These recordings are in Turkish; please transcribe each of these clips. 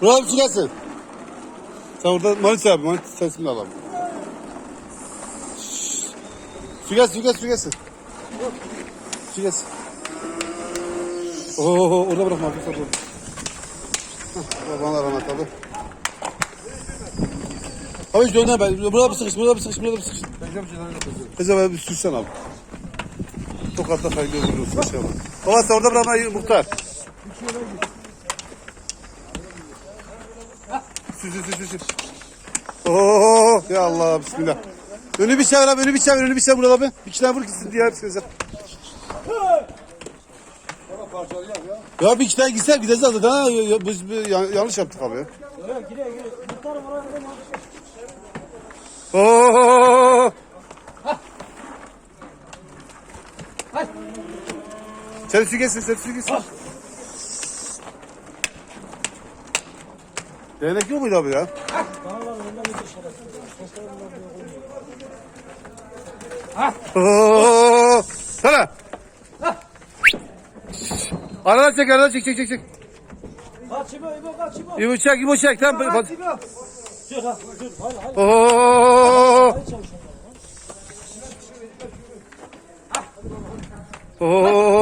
Murat abi su gelsin. Sen orada Manisa abi. Manisa sesini alalım. Su gelsin, su gelsin, su gelsin. Su gelsin. Oo, orada bırakma. Orada bırakma. Hah, Bana rahmet abi. Abi hiç dönme ben. Burada bir sıkış, burada bir sıkış, burada bir sıkış. Kızım abi bir sürsen abi. Tokat'ta olsun inşallah. Baba sen orada bırakma muhtar. Sür sür sür sür. Oo ya Allah bismillah. Önü bir çevir abi önü bir çevir önü bir çevir abi. Bir iki tane vur gitsin diye hepsini sen. Ya bir iki tane gitsen gideceğiz zaten ha. Ya- ya- Biz bir yan- yanlış yaptık abi ya. Oo. Sen su gelsin, sen su gelsin. Değnek yok muydu abi ya? Oo. Sana. Aradan çek, aradan çek, çek, çek, çek. Kaç İbo, İbo kaç İbo. İbo çek, İbo çek. Tamam. Kaç İbo. Ha, çalışıyorum. Oo.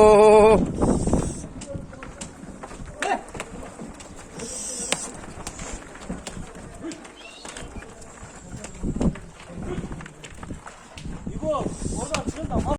bu. Oradan çıkın da